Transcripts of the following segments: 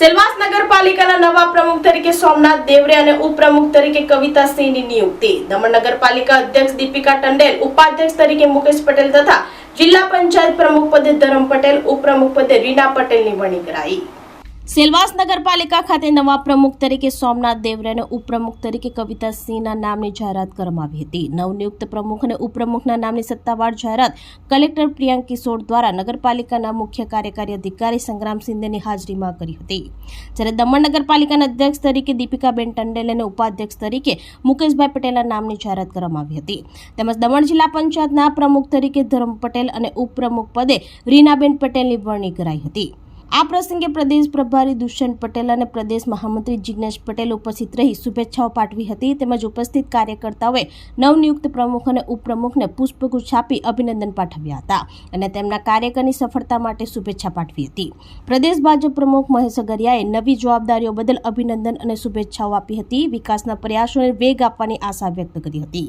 સેલવાસ નગરપાલિકાના નવા પ્રમુખ તરીકે સોમનાથ દેવરે અને ઉપપ્રમુખ તરીકે કવિતા સિંહની નિયુક્તિ. દમણ નગરપાલિકા અધ્યક્ષ દીપિકા ટંડેલ, ઉપાધ્યક્ષ તરીકે મુકેશ પટેલ તથા જિલ્લા પંચાયત પ્રમુખ પદે ધરમ પટેલ, ઉપપ્રમુખ પદે રીના પટેલની વરણી કરાઈ. સેલવાસ નગરપાલિકા ખાતે નવા પ્રમુખ તરીકે સોમનાથ દેવરે અને ઉપપ્રમુખ તરીકે કવિતા સિંહના નામની જાહેરાત કરવામાં આવી હતી. નવનિયુક્ત પ્રમુખ અને ઉપપ્રમુખના નામની સત્તાવાર જાહેરાત કલેક્ટર પ્રિયાંક કિશોર દ્વારા નગરપાલિકાના મુખ્ય કાર્યકારી અધિકારી સંગ્રામ સિંધેની હાજરીમાં કરી હતી. જ્યારે દમણ નગરપાલિકાના અધ્યક્ષ તરીકે દીપિકાબેન ટંડેલ અને ઉપાધ્યક્ષ તરીકે મુકેશભાઈ પટેલના નામની જાહેરાત કરવામાં આવી હતી. તેમજ દમણ જિલ્લા પંચાયતના પ્રમુખ તરીકે ધરમ પટેલ અને ઉપપ્રમુખ પદે રીનાબેન પટેલની વરણી કરાઈ હતી. આ પ્રસંગે પ્રદેશ પ્રભારી દુષ્યંત પટેલ અને પ્રદેશ મહામંત્રી જિજ્ઞેશ પટેલ ઉપસ્થિત રહી શુભેચ્છાઓ પાઠવી હતી તેમજ ઉપસ્થિત કાર્યકર્તાઓએ નવનિયુક્ત પ્રમુખ અને ઉપપ્રમુખને પુષ્પગુચ્છ આપી અભિનંદન પાઠવ્યા હતા અને તેમના કાર્યકરની સફળતા માટે શુભેચ્છા પાઠવી હતી. પ્રદેશ ભાજપ પ્રમુખ મહેશ અગરિયાએ નવી જવાબદારીઓ બદલ અભિનંદન અને શુભેચ્છાઓ આપી હતી. વિકાસના પ્રયાસોને વેગ આપવાની આશા વ્યક્ત કરી હતી.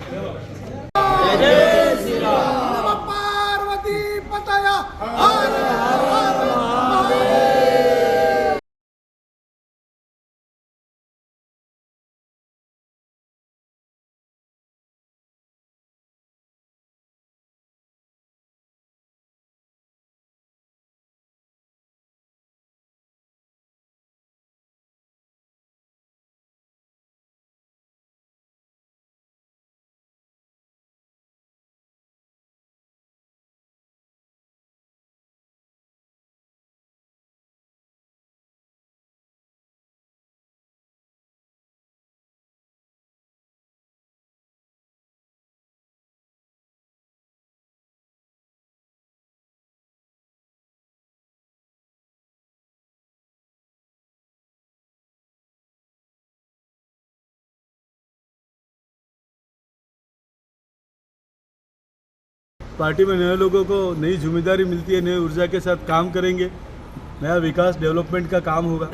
पार्टी में नए लोगों को नई ज़िम्मेदारी मिलती है नई ऊर्जा के साथ काम करेंगे। नया विकास डेवलपमेंट का काम होगा।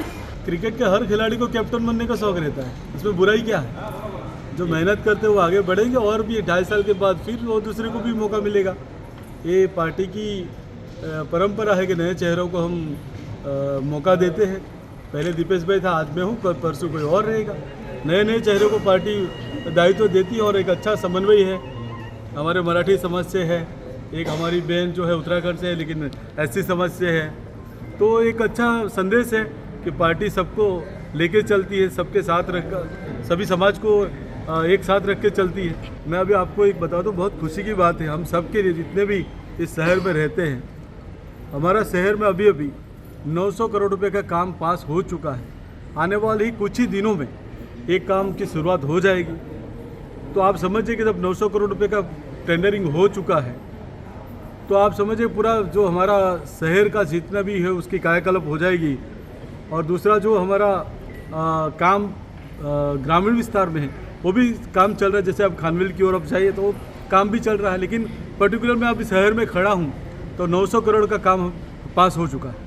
क्रिकेट के हर खिलाड़ी को कैप्टन बनने का शौक रहता है। इसमें बुराई क्या है? जो मेहनत करते हैं वो आगे बढ़ेंगे और भी ढाई साल के बाद फिर वो दूसरे को भी मौका मिलेगा। ये पार्टी की परंपरा है कि नए चेहरों को हम अ, मौका देते हैं। पहले दीपेश भाई था आज मैं हूँ परसों कोई और रहेगा। नए नए चेहरों को पार्टी दायित्व देती है और एक अच्छा समन्वय है। हमारे मराठी समाज से है, एक हमारी बहन जो है उत्तराखंड से है, लेकिन ऐसी समाज से है। तो एक अच्छा संदेश है कि पार्टी सबको लेके चलती है, सबके साथ रख, सभी समाज को एक साथ रख के चलती है। मैं अभी आपको एक बता दूँ, बहुत खुशी की बात है। हम सब के लिए जितने भी इस शहर में रहते हैं, हमारा शहर में अभी अभी 900 करोड़ रुपए का काम पास हो चुका है। आने वाले ही कुछ ही दिनों में एक काम की शुरुआत हो जाएगी। तो आप समझिए कि जब 900 करोड़ रुपए का टेंडरिंग हो चुका है। तो आप समझिए पूरा जो हमारा शहर का जितना भी है उसकी कायाकल्प हो जाएगी। और दूसरा जो हमारा आ, काम ग्रामीण विस्तार में है वो भी काम चल रहा है। जैसे आप खानविल की ओर अब जाइए तो काम भी चल रहा है लेकिन पर्टिकुलर मैं अभी शहर में खड़ा हूँ तो 900 करोड़ का काम पास हो चुका है।